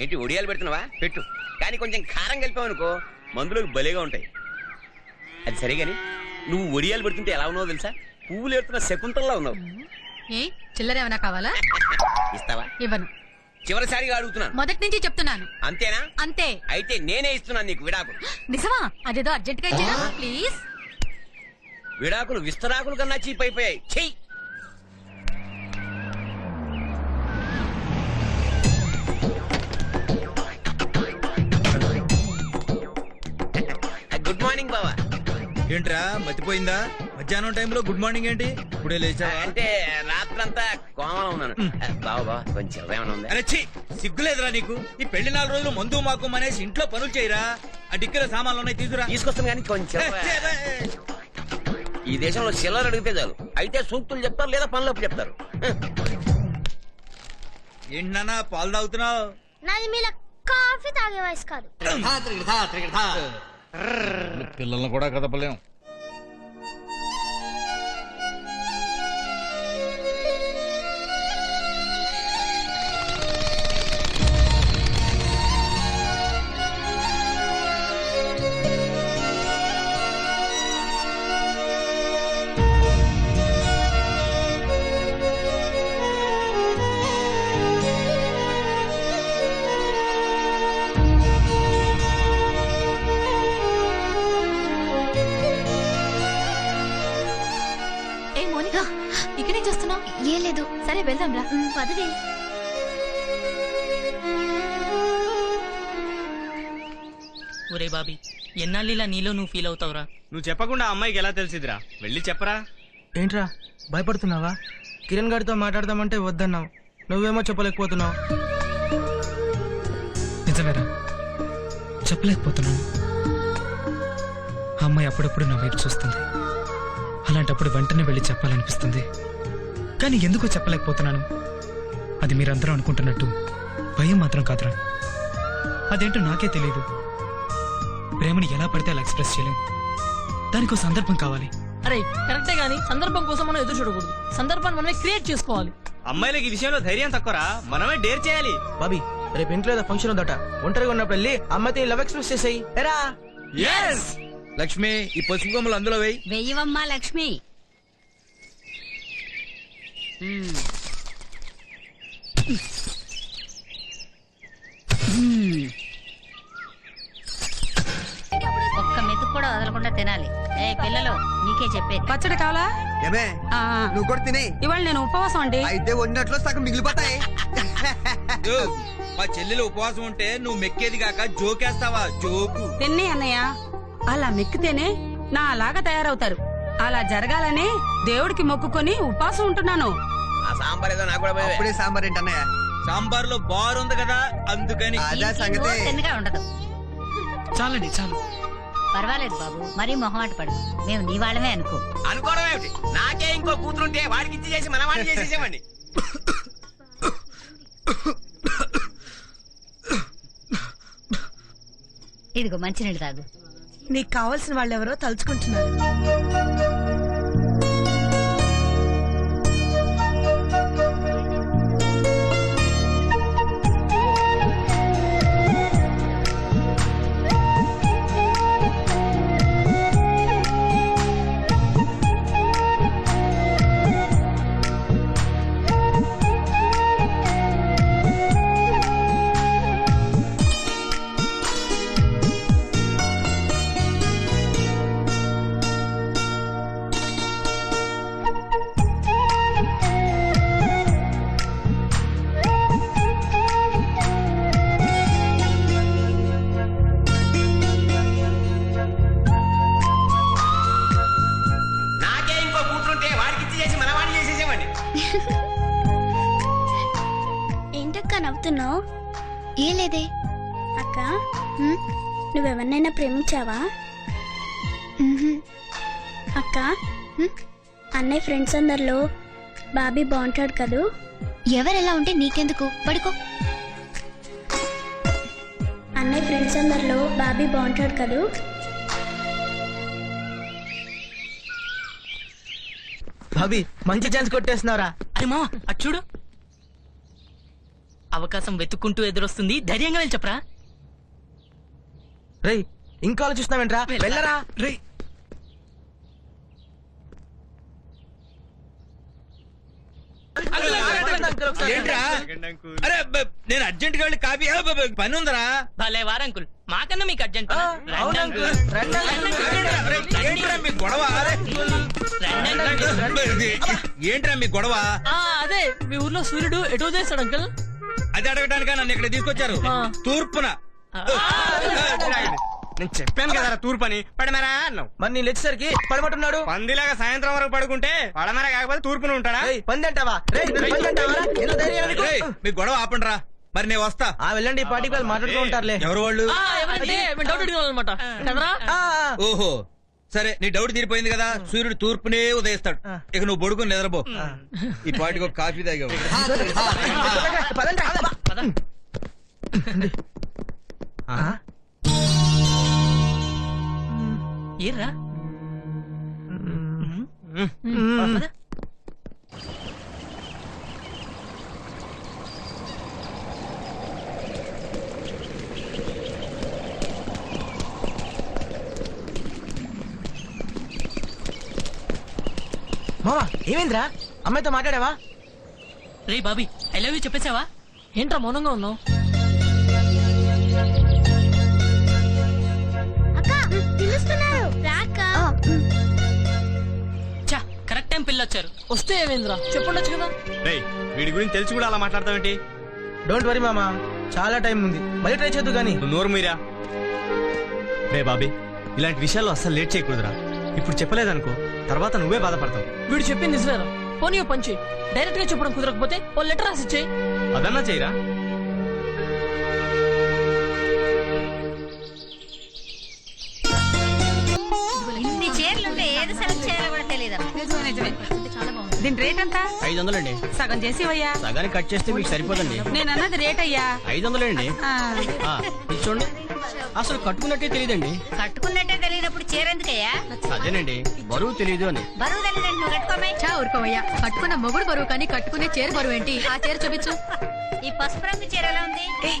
ఏంటి ఒడియాలు పెడుతున్నావా? పెట్టు. కానీ కొంచెం కారం కలిపావు అనుకో మందులోకి భలేగా ఉంటాయి. అది సరే గాని నువ్వు ఒడియాలు పెడుతుంటే ఎలా ఉన్నావో తెలుసా? పువ్వులు ఎడుతున్న శకుంతల్లా ఉన్నావు. ఏ చిల్లర ఏమైనా కావాలా? ఇస్తావా? ఇవ్వను. చివరిసారిగా అడుగుతున్నాను. మొదటి నుంచి చెప్తున్నాను. అంతేనా? అంతే. అయితే నేనే ఇస్తున్నాను నీకు విడాకులు. నిజమా? అదేదో అర్జెంట్గా ఇచ్చేనా ప్లీజ్. విడాకులు విస్తరాకులు కన్నా చీప్ అయిపోయాయి. చెయ్యి. మార్నింగ్ బావా. ఏంట్రా మతిపోయిందా మధ్యాహ్నం టైంలో గుడ్ మార్నింగ్ ఏంటి? ఇప్పుడే లేచావా? అంటే రాత్రంతా కోమలో ఉన్నాను. బావా బావా కొంచెం ఏమైనా ఉందా? అరే ఛీ సిగ్గులేదురా నీకు. ఈ పెళ్ళి నాలుగు రోజులు మందు మాకు అనేసి ఇంట్లో పనులు చేయరా? ఆ డిక్కీలో సామాన్లు ఉన్నాయి తీసుకురా. తీసుకొస్తాను కానీ కొంచెం. ఏ, ఛీ, ఏ, ఏ. ఈ దేశంలో చిల్లర అడిగితే చాలు. అయితే సూక్తులు చెప్తారు లేదా పనులు చెప్తారు. ఏంటి నాన్న పాలు తాగుతున్నావు? నాది మీలా కాఫీ తాగే వయసు కాదు. పిల్లల్ని కూడా కదపలేం. చూస్తున్నావు? ఏం లేదు. సరే వెళ్దాం రా. పదవి. ఒరే బాబీ ఎన్నాళ్ళిలా నీలో నువ్వు ఫీల్ అవుతావురా? నువ్వు చెప్పకుండా ఆ అమ్మాయికి ఎలా తెలిసిదిరా వెళ్ళి చెప్పరా. ఏంట్రా భయపడుతున్నావా? కిరణ్ గారితో మాట్లాడదామంటే వద్దన్నావు. నువ్వేమో చెప్పలేకపోతున్నావు. నిజమేరా చెప్పలేకపోతున్నాను. ఆ అమ్మాయి అప్పుడప్పుడు నా వైపు చూస్తుంది. అలాంటప్పుడు వెంటనే వెళ్ళి చెప్పాలనిపిస్తుంది. కానీ ఎందుకో చెప్పలేకపోతున్నాను. అది మీరందరూ అనుకుంటున్నట్టు భయం మాత్రం కాదురా. అదేంటో నాకే తెలియదు ప్రేమని ఎలా పడితే అలా ఎక్స్ప్రెస్ చేయలేం. దానికో సందర్భం కావాలి. అరే కరెక్టే గానీ సందర్భం కోసం మనం ఎదురు చూడకూడదు. సందర్భాన్ని మనమే క్రియేట్ చేసుకోవాలి. అమ్మాయిలకి ఈ విషయంలో ధైర్యం తక్కువరా? మనమే డేర్ చేయాలి. బాబీ రేపు ఇంట్లో ఏదో ఫంక్షన్ ఉందట. ఒంటరిగా ఉన్నప్పుడు వెళ్ళి అమ్మతో లవ్ ఎక్స్ప్రెస్ చేసేయి. ఎరా? లక్ష్మి ఈ పసుపు కొమ్మలు అందులో వేయి. వెయ్యవమ్మా లక్ష్మి. ఒక్క మెతుకు కూడా వదలకుండా తినాలి. ఏ పిల్లలు నీకే చెప్పేది. పచ్చడి కావాలా? ఏమే ఆ, నువ్వు కూడా తినే. ఇవాళ నేను ఉపవాసం అండి. అయితే వండినట్లు సగం మిగిలిపోతాయి. మా చెల్లెలు ఉపవాసం ఉంటే నువ్వు మెక్కేది కాక జోకేస్తావా? జోకు. తిన్నే అన్నయ్య. అలా మెక్కితేనే నా అలాగా తయారవుతారు. అలా జరగాలని దేవుడికి మొక్కుకొని ఉపవాసం ఉంటున్నాను. ఆ సాంబార్ ఏదో నాకు కూడా సాంబార్ ఏంటన్నయ్య సాంబార్లో బార్ ఉంది కదా అందుకని అదా సంగతి. తిన్నగా ఉండదు. చాలండి చాలు. పర్వాలేదు బాబు మరీ మొహమాట పడు. మేము నీ వాళ్ళమే అనుకో. అనుకోవడం ఏమిటి? నాకే ఇంకో కూతురుంటే వాడికి ఇచ్చి చేసి మన వాడిని చేసేసేవాడిని ఇదిగో మంచినీళ్ళు తాగు. నీకు కావాల్సిన వాళ్ళు ఎవరో తలుచుకుంటున్నారు. నవ్వుతున్నావు ఏం లేదే. అక్క? నువ్వెవరినైనా ప్రేమించావా. అక్క? అన్నయ్య ఫ్రెండ్స్ అందరిలో బాబీ బాగుంటాడు కదూ? ఎవరెలా ఉంటే నీకెందుకు? పడుకో. అన్నయ్య ఫ్రెండ్స్ అందరిలో బాబీ బాగుంటాడు కదూ? బాబీ మంచి ఛాన్స్ కొట్టేస్తున్నారా అరే మామ అచ్చుడు అవకాశం వెతుక్కుంటూ ఎదురొస్తుంది. ధైర్యంగా వెళ్ళి చెప్పరా? రేయ్ ఇంకా ఆలోచిస్తున్నావేంట్రా? వెళ్ళరా? రే ఏంట్రా అరే అబ్బ, నేను అర్జెంట్గా వెళ్ళి కాపీ అబ్బ, అబ్బ, పని ఉందరా? భలే వారా అంకుల్. మాకన్నా మీకు అర్జెంట్ పనా? రండి అవును అంకుల్. రండి అంకుల్. ఏంట్రా, అరే, ఏంట్రా మీ గొడవ? అరే, రండి అంకుల్. ఏంట్రా మీ గొడవ? ఆ, అదే మీ ఊర్లో సూర్యుడు ఎటో చేస్తాడు అంకుల్? అది అడగటానిక నన్ను ఇక్కడ తీసుకొచ్చారు. తూర్పున. నేను చెప్పాను కదా తూర్పు అని. పడమరా అన్నావు. మరి నేను వచ్చేసరికి పడమంటున్నాడు? పందిలాగా సాయంత్రం వరకు పడుకుంటే పడమరా కాకపోతే తూర్పున ఉంటాడా? పంది అంటావా మీ గొడవ ఆపండిరా. మరి నేను వస్తా. ఆ వెళ్ళండి ఈ పార్టీకి వాళ్ళు మాట్లాడుతూ ఉంటారులే. ఎవరు వాళ్ళు. ఓహో. సరే నీ డౌట్ తీరిపోయింది కదా. సూర్యుడు తూర్పునే ఉదయిస్తాడు. ఇక నువ్వు బొడుకుని నిద్రపో. ఈ పాటికి ఒక కాఫీ తాగావు. పదండి, మావా ఏమైందిరా? అమ్మాయితో మాట్లాడావా? రే బాబీ ఐ లవ్ యూ చెప్పేసావా ఏంట్రా మౌనంగా ఉన్నావు? చా కరెక్ట్ టైం పిల్లొచ్చారు. వస్తే ఏమైందిరా? చెప్పుండొచ్చు కదా? రేయ్ వీడి గురించి తెలిసి కూడా అలా మాట్లాడతావేంటి? డోంట్ వరీ మామా చాలా టైం ఉంది. మళ్ళీ ట్రై చేద్దు గానీ నువ్వు నోరు మీరా రే బాబీ ఇలాంటి విషయాల్లో అస్సలు లేట్ చేయకూడదురా. ఇప్పుడు చెప్పలేదనుకో. తర్వాత నువ్వే బాధపడతావు. వీడు చెప్పింది నిజమేరా. పోనీ ఓ పంచి డైరెక్ట్గా చెప్పడం కుదరకపోతే ఓ లెటర్ రాసి ఇచ్చేయి. అదన్నా చేయరా? ఇన్ని చీరలుంటే ఏది సెలెక్ట్ చేయాలో కూడా తెలియదు దీని రేట్ ఎంత? ఐదు వందలండి సగం చేసివయ్యా. సగానికి కట్ చేస్తే మీకు సరిపోదండి. నేను అన్నది రేట్ అయ్యా ఐదు వందలండి ఆ, ఇది చూడండి. అసలు కట్టుకున్నట్టే తెలియదండి. కట్టుకున్నట్టే తెలియనప్పుడు చీర ఎందుకయ్యా అదేనండి బరువు తెలియదు అని. బరువు తెలియదండి నువ్వు కట్టుకోమే. చా ఊరుకోవయ్యా. కట్టుకున్న మొగుడు బరువు కానీ కట్టుకునే చీర బరువు ఏంటి? ఆ చీర చూపించు. ఈ పసుపు రంగు చీర ఎలా ఉంది?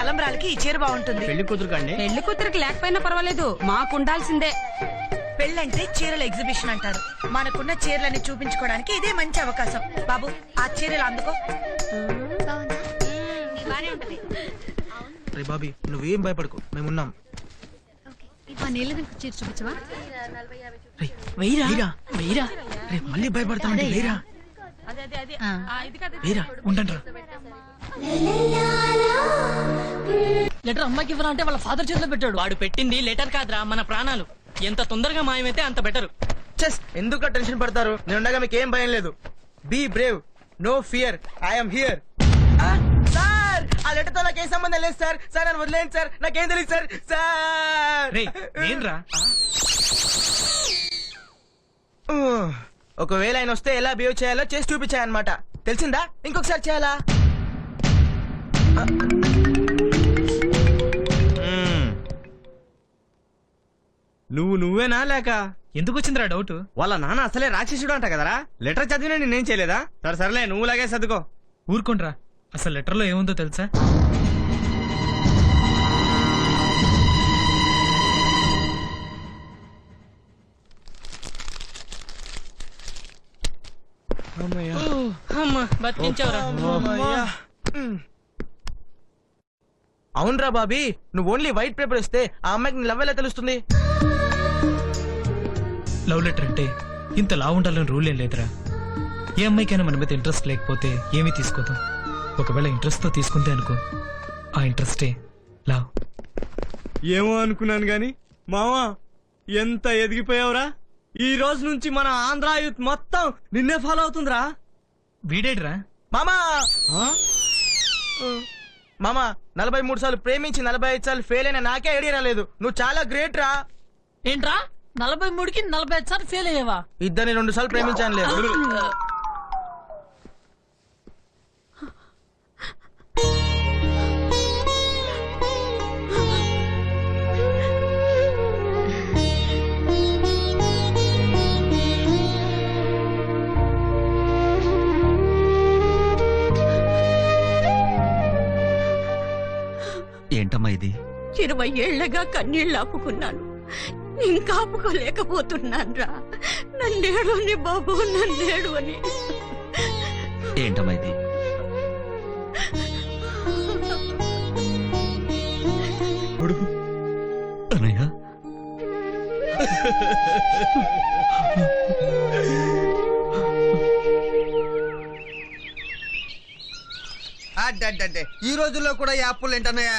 తలంబ్రాలకి ఈ చీర బాగుంటుంది. పెళ్ళి కూతురు కండి. పెళ్ళి కూతురికి లేకపోయినా పర్వాలేదు మాకు ఉండాల్సిందే. పెళ్ళంటే చీరల ఎగ్జిబిషన్ అంటారు. మనకున్న చీరలని చూపించుకోవడానికి ఇదే మంచి అవకాశం. బాబు ఆ చీరలు అందుకో. రే బాబీ నువ్వేం భయపడకు. మేమున్నాం. మళ్ళీ భయపడతామంటే లేరా లేరా ఉండండి లెటర్ అమ్మాయికి ఇవ్వరా అంటే వాళ్ళ ఫాదర్ చేతిలో పెట్టాడు. వాడు పెట్టింది లెటర్ కాదురా మన ప్రాణాలు. ఎంత తొందరగా మాయమైతే అంత బెటర్. చెస్ ఎందుకు టెన్షన్ పడతారు? నేను ఉండగా మీకు ఏం భయం లేదు. Be brave no fear I'm here. Sir ఆ లెటర్తో నాకు ఏ సంబంధం లేదు సార్. సార్ నన్ను వదిలేయండి సార్. నాకేం తెలియదు సార్. సార్. రే ఏంట్రా? ఒకవేళ ఆయన వస్తే ఎలా బిహేవ్ చేయాలో చేసి చూపించాయన్నమాట. తెలిసిందా? ఇంకొకసారి చేయాలా? నువ్వు నువ్వేనా లేక? ఎందుకు వచ్చిందిరా డౌట్ వాళ్ళ నాన్న అసలే రాక్షసుడు అంట కదరా? లెటర్ చదివినా నేనేం చేయలేదా? సరే సర్లే నువ్వు లాగే చదువుకో ఊరుకోండ్రా. అసలు లెటర్లో ఏముందో తెలుసా? అవునరా బాబీ నువ్వు ఓన్లీ వైట్ పేపర్ ఇస్తే ఆ అమ్మాయికి నీ లవ్ ఎలా తెలుస్తుంది? లవ్ లెటర్ అంటే ఇంత లా ఉండాలని రూల్ ఏం లేదురా. ఏ అమ్మాయికైనా మన మీద ఇంట్రెస్ట్ లేకపోతే ఏమీ తీసుకోదు. ఒకవేళ ఇంట్రెస్ట్తో తీసుకుంటే అనుకో. ఆ ఇంట్రెస్టే లవ్ ఏమో అనుకున్నాను గాని మావా ఎంత ఎదిగిపోయావురా? ఈ రోజు నుంచి మన ఆంధ్ర యూత్ మొత్తం నిన్నే ఫాలో అవుతుందిరా. వీడేడ్రా? మామా! మామా నలభై మూడు సార్లు ప్రేమించి నలభై ఐదు సార్లు ఫెయిల్ అయినా నాకే ఐడియా రాలేదు. నువ్వు చాలా గ్రేట్ రా. ఏంట్రా? నలభై మూడుకి నలభై ఐదు సార్లు ఫెయిల్ అయ్యావా? ఇద్దరిని రెండు సార్లు ప్రేమించాను లేదు ఇరవై ఏళ్ళగా కన్నీళ్ళు ఆపుకున్నాను. ఇంకా ఆపుకోలేకపోతున్నాను రా. నన్నేడు అని బాబు నన్నేడు అని ఏంటమ్మా ఇది? అనయ్య అడ్డే ఈ రోజుల్లో కూడా ఈ అప్పులు ఏంటన్నాయా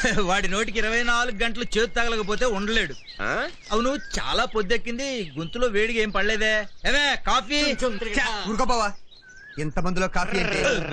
వాడి నోటికి ఇరవై నాలుగు గంటలు చేతి తగలకపోతే ఉండలేడు. ఆ? అవును చాలా పొద్దెక్కింది గొంతులో వేడిగా ఏం పడలేదే. ఏమే కాఫీ? ఎంత మందిలో కాఫీ అంటే